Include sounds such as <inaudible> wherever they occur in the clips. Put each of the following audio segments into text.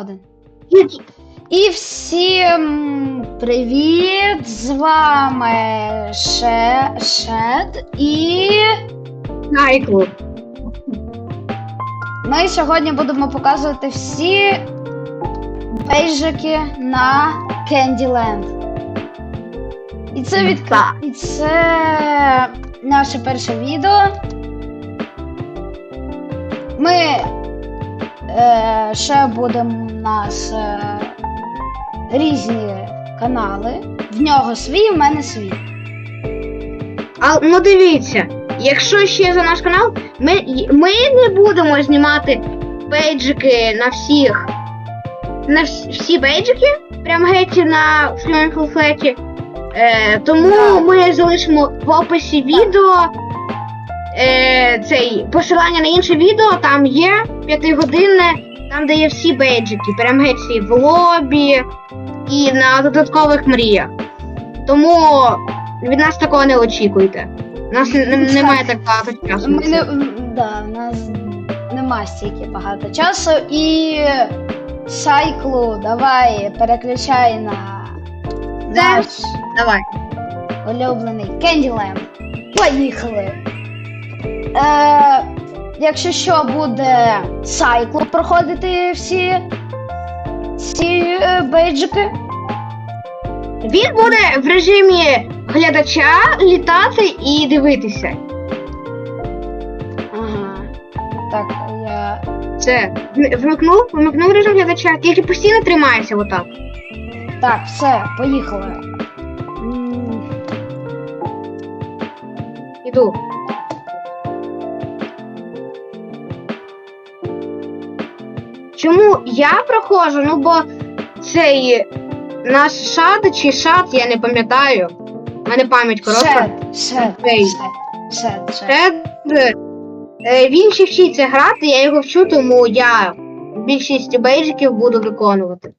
Один. І всім привіт! З вами Ше... Шед і Найклу. ми сьогодні будемо показувати всі бейджики на Candyland. І це від і це наше перше відео. Ми е, ще будемо у нас е, різні канали. В нього свій, в мене свій. А ну дивіться, якщо ще за наш канал, ми, ми не будемо знімати бейджики на всіх. На всі, всі бейджики, прям геть на. Е, тому Да. ми залишимо в описі відео е, цей, посилання на інше відео, там є п'ятигодинне, там де є всі бейджики, прям геть всі в лобі і на додаткових мріях. Тому від нас такого не очікуйте. У нас не- не- немає так багато часу. на Ми це. не, да, в нас нема стільки багато часу і сайклу давай переключай на наш Давай. улюблений Candyland. Поїхали! Е, якщо що, буде сайклу проходити всі ці е, бейджики. Він буде в режимі глядача літати і дивитися. Ага. Так, я. Це вмикнув, вмикнув режим глядача, тільки постійно тримайся отак. Так, все, поїхали. Іду. Чому я проходжу? Ну бо цей наш шат чи шат, я не пам'ятаю. У мене пам'ять коротка. Шед, шед, Ей. шед, шед, шед. Шед, е, він ще вчиться грати, я його вчу, тому я більшість бейджиків буду виконувати.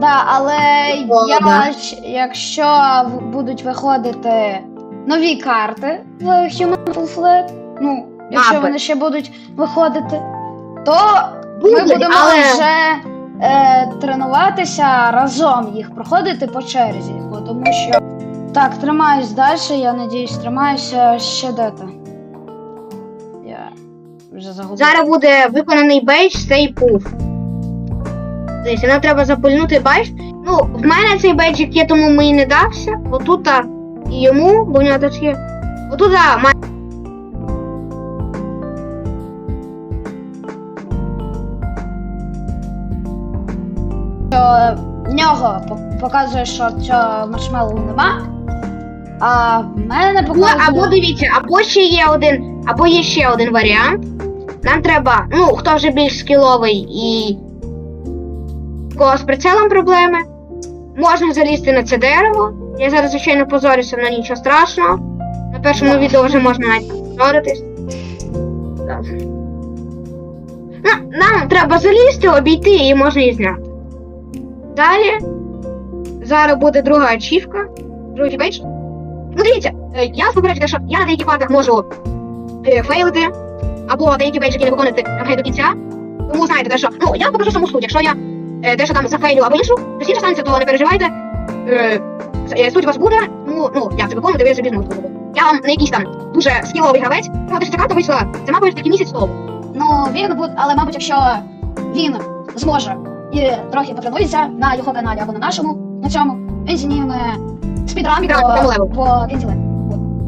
Да, але О, я, да. якщо в- будуть виходити нові карти в Human Full Flat, ну, якщо Мапи. вони ще будуть виходити, то ми будемо але- вже е, тренуватися разом їх проходити по черзі. Бо тому що. Так, тримаюсь далі, я надіюсь, тримаюся ще де-то. Я вже загубив. Зараз буде виконаний бейдж цей пуф. Дивіться, нам треба запильнути бейдж. Ну, в мене цей бейджик є, тому мені не дався. Отут і йому, бо в нього є. Отут має. В нього показує, що цього маршмеллоу нема. А в мене Ну, або дивіться, або ще є один, або є ще один варіант. Нам треба, ну, хто вже більш скіловий і в кого з прицелом проблеми. Можна залізти на це дерево. Я зараз, звичайно, позорюся, але нічого страшного. На першому відео вже можна навіть позоритись. Ну, нам треба залізти, обійти і можна її зняти. Далі. Зараз буде друга ачівка. Другий бейдж. Ну дивіться, е, я попереджую, що я на деяких партах можу е, фейлити, або деякі бейджики не виконувати геть до кінця. Тому знаєте, те, що ну я покажу саму суть. Якщо я е, дещо там зафейлю або іншу, щось інше станеться, то не переживайте. Суть у вас буде, ну, ну, як це виконувати, ви собі зможете. зробити. Я вам не якийсь там дуже скіловий гравець, ну, те, що ця карта вийшла, це мапа такий місяць тому. Ну, він буде, але, мабуть, якщо він зможе і трохи потренується на його каналі або на нашому, на цьому, він зніме Спідран по, по левелу.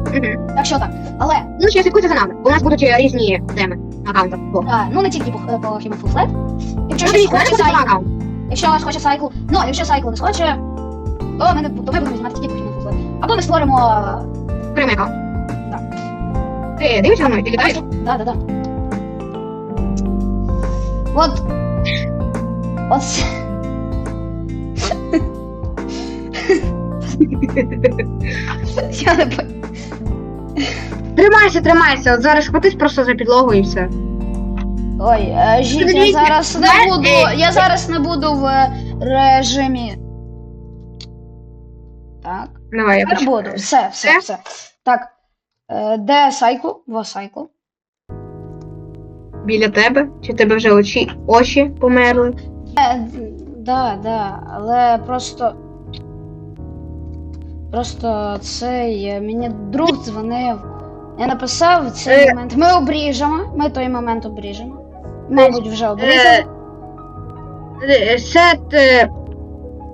Угу. Так що так. Але Ну, ще слідкуйте за нами, бо у нас будуть е, різні теми на аккаунтах. А, ну не тільки по, по Human Full Flat. Якщо Ну, щось у мене хоче сайкл, якщо хоче сайкл, ну якщо сайкл не схоче, то ми, не, то ми будемо знімати тільки по Human Full Flat. Або ми створимо Окремий аккаунт. Так. Ти дивишся за мною, ти літаєш? Да, да, да. Вот. Вот. Я не по- Тримайся, тримайся, от зараз хватись просто за підлогу і все. Ой, е, жіть, я зараз не буду. е, Я зараз не буду в режимі. Так. Давай, я Тепер почекаю. буду. Все, все, Все? все. Так. Е, Де сайкл? Во сайкл. біля тебе? Чи тебе вже очі, очі померли? Е, да, да, але просто. Просто цей е, мені друг дзвонив. Я написав цей Е. момент. Ми обріжемо, ми той момент обріжемо. Мабуть, вже обрізали. Е, Сет е,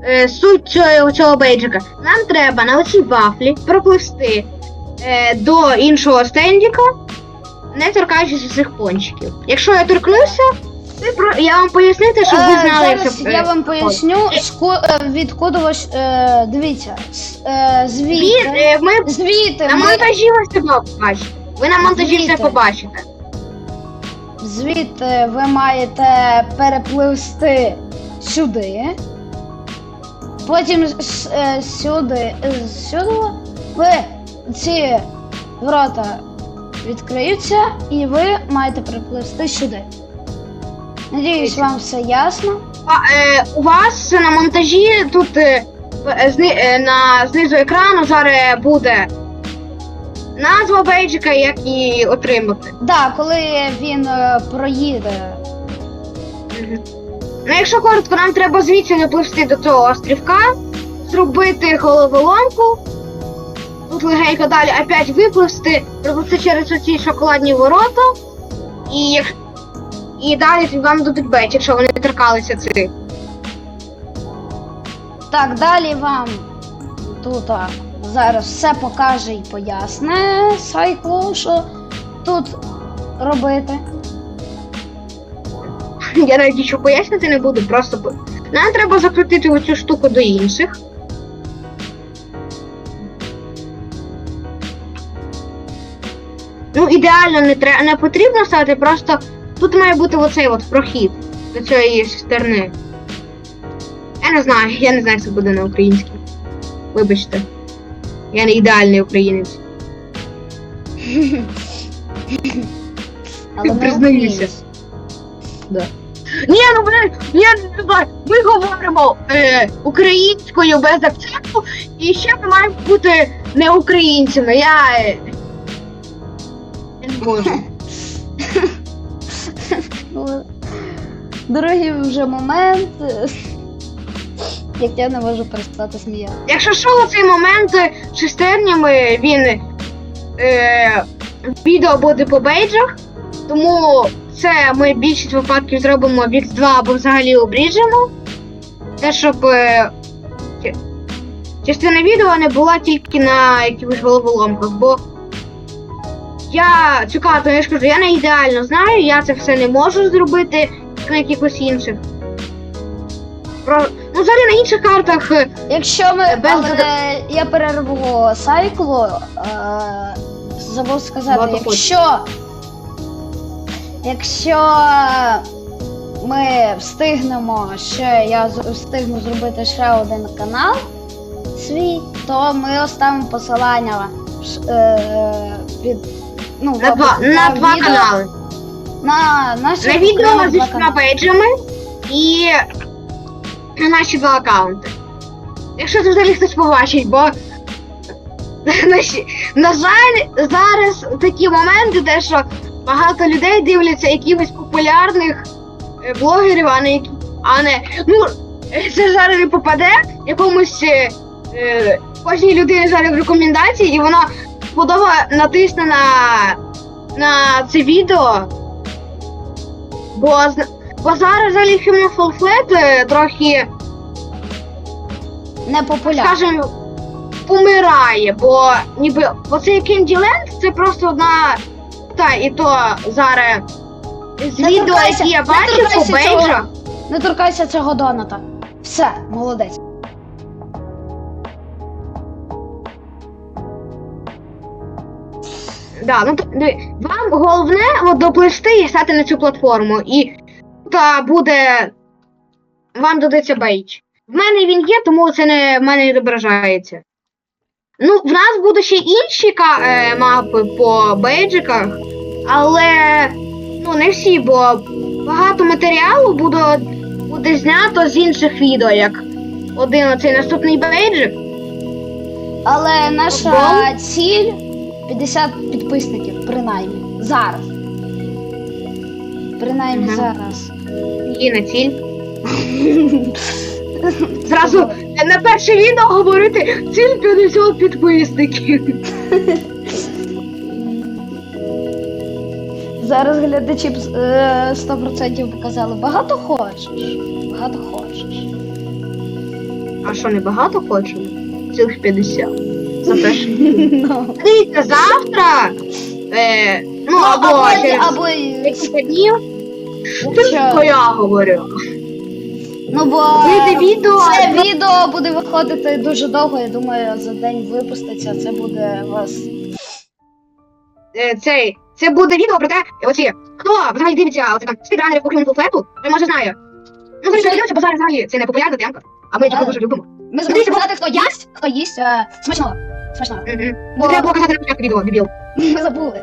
е, суть цього, цього бейджика. Нам треба на оцій вафлі пропливсти е, до іншого стендіка, не торкаючись цих пончиків. Якщо я торкнуся, я вам пояснити, щоб ви Е, знали, Зараз щоб, е, я вам поясню, ску... е, відкуди ось, е, дивіться, с- е, Він, звідти. е, ми Звідти, на ми, монтажі ви все побачите. Ви на монтажі Звідти. все побачите. звідти ви маєте перепливсти сюди. Потім с- е, сюди, е, сюди ви ці ворота відкриються, і ви маєте перепливсти сюди. Надіюсь, вам все ясно. А, е, у вас на монтажі тут е, зни, е, на знизу екрану зараз буде назва бейджика, як її отримати. Да, коли він е, проїде. Ну, якщо коротко, нам треба звідси допливсти до цього острівка, зробити головоломку. Тут легенько далі опять випливсти, пропливсти через оці шоколадні ворота. І, як- і далі вам дадуть бейдж, якщо вони торкалися цих. Так, далі вам тут а, зараз все покаже і поясне сайклу, що тут робити. <laughs> Я навіть нічого пояснити не буду, просто нам треба закрутити оцю штуку до інших. Ну, ідеально не треба не потрібно ставити, просто тут має бути оцей от прохід до цієї сторони. Я не знаю, я не знаю, як це буде на українській. Вибачте. Я не ідеальний українець. Але Признаюся. українці. Ні, ну я не знаю, ми говоримо е, українською без акценту, і ще ми маємо бути не українцями. Я. е, я не можу. Ну, Дорогий вже момент, як я не можу перестати сміяти. Якщо що, у цей момент шестернями він е, відео буде по бейджах, тому це ми більшість випадків зробимо в X2 або взагалі обріжемо. Те, щоб е, частина відео не була тільки на якихось головоломках, бо я карту, я ж кажу, я не ідеально знаю, я це все не можу зробити як на якихось інших. Про... Ну, взагалі на інших картах. е, Якщо ми. Без Але я перерву сайклу, е, забув сказати, Багато якщо. Якщо ми встигнемо ще, я встигну зробити ще один канал свій, то ми оставимо посилання е, під. Ну, На два, на два відео, канали. На, наші На відео всіма канали. бейджами і на наші два аккаунти. Якщо це взагалі хтось побачить, бо на жаль, зараз такі моменти, де що багато людей дивляться якихось популярних е, блогерів, а не. А не. Ну, це зараз не попаде якомусь е, е, кожній людині зараз в рекомендації, і вона подобає натисне на, на це відео. Бо, бо зараз взагалі е, трохи, Не популярно. скажімо, помирає, бо ніби оцей Candyland це просто одна та і то зараз з Не відео, торкайся, які я бачив по торкайся Не торкайся цього доната. Все, молодець. Да, ну, то- диви, вам головне от, доплисти і стати на цю платформу. І та буде. Вам дадеться бейдж. В мене він є, тому це не в мене не відображається. Ну, в нас будуть ще інші ка- е, мапи по бейджиках, але ну не всі, бо багато матеріалу буде, буде знято з інших відео, як один оцей наступний бейджик. Але наша Футбол? ціль 50 підписників, принаймні. Зараз. Принаймні Мгм. зараз. І на ціль. <laughs> Зразу на перше відео говорити ціль 50 підписників. Зараз глядачі б е, 100% показали. Багато хочеш. Багато хочеш. А що, не багато хочемо? Цілих 50. За. Ну, Дивіться, завтра. Е, ну, або, або, через або декілька днів. Що я говорю? Ну бо Вийде відео, це відео буде виходити дуже довго. Я думаю, за день випуститься. Це буде вас. Е, цей, це буде відео про те, оці, хто взагалі дивиться оце там спідранерів Покемон Флету, він може знає. Ну, звісно, не дивиться, бо зараз взагалі це не популярна темка, а ми цього Так. дуже любимо. Ми забули сказати, хто їсть, хто їсть е, смачного. Смачного. Ну, треба було казати на відео, дебіл. Ми забули.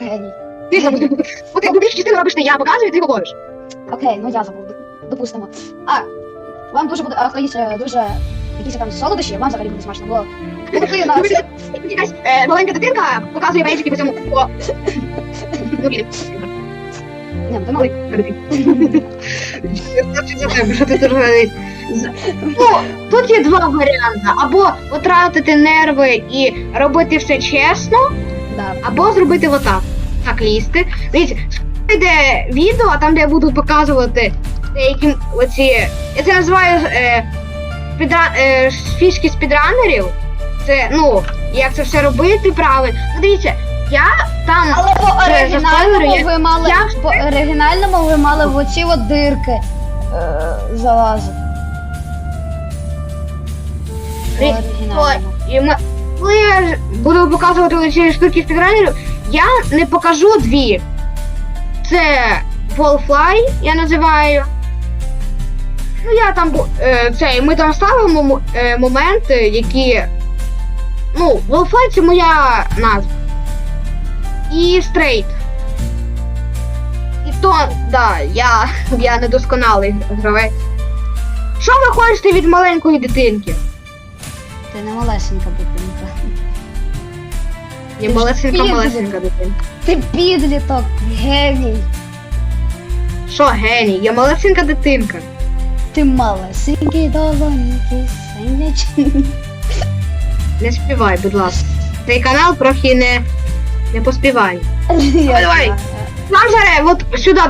Геній. Ти забув. От якби більшу частину робиш не я, показую, ти говориш. Окей, ну я забув. Допустимо. А, вам дуже буде, а їсть е, дуже якісь там солодощі, вам взагалі буде смачно, бо на Дивися, Якась е, маленька дитинка показує бейджики по цьому. О. Ну, блін. Ні, ну, ти малий. що ти? З- Ну, тут є два варіанти. Або потратити нерви і робити все чесно, Да. або зробити отак. Так лізти. Дивіться, йде відео, там де я буду показувати деякі оці. Я це називаю е, спідра, е, фішки спідранерів. Це, ну, як це все робити правильно. Ну, дивіться, я там. Але по оригінальному ви мали я- по оригінальному ви мали в оці от дирки е, залазити. Коли я буду показувати ці штуки спідранерів, я не покажу дві. Це Wallfly, я називаю. Ну, я там е, цей, ми там ставимо е, моменти, які. Ну, Wallfly це моя назва. І Straight. І то, да, я, я недосконалий гравець. Що ви хочете від маленької дитинки? Ти не малесенька дитинка. Ти ж малесенька, підліток. малесенька дитина. Ти підліток, геній. Що, геній? Я малесенька дитинка. Ти малесенький долонький синячий. Не співай, будь ласка. Цей канал трохи не, не поспівай. Я давай. знаю. Нам зараз от сюди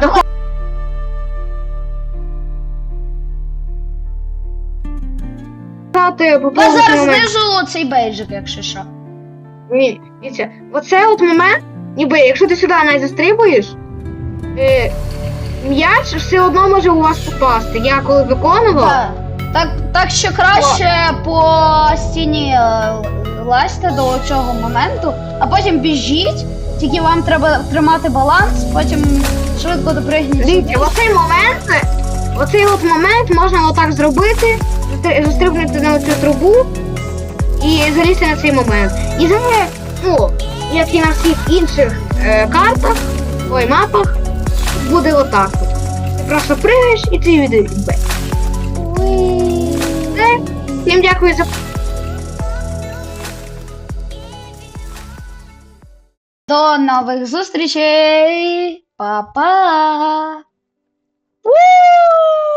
доходить. По поводу зараз моменту. знизу цей бейджик, якщо що. Ні, дивіться, оце от момент, ніби якщо ти сюди не застрибуєш, е, м'яч все одно може у вас попасти. Я коли виконував, Так, так, так що краще по стіні е, лазьте до цього моменту, а потім біжіть. Тільки вам треба тримати баланс, потім швидко допригніть Дивіться, сюди. оцей момент, оцей от момент можна отак зробити, застрибнути на цю трубу і залізти на цей момент. І зараз, ну, як і на всіх інших е, картах, ой, мапах, буде отак. от. Ти просто пригаєш і ти. Все. Всім дякую за До нових зустрічей! Па-па! Уу!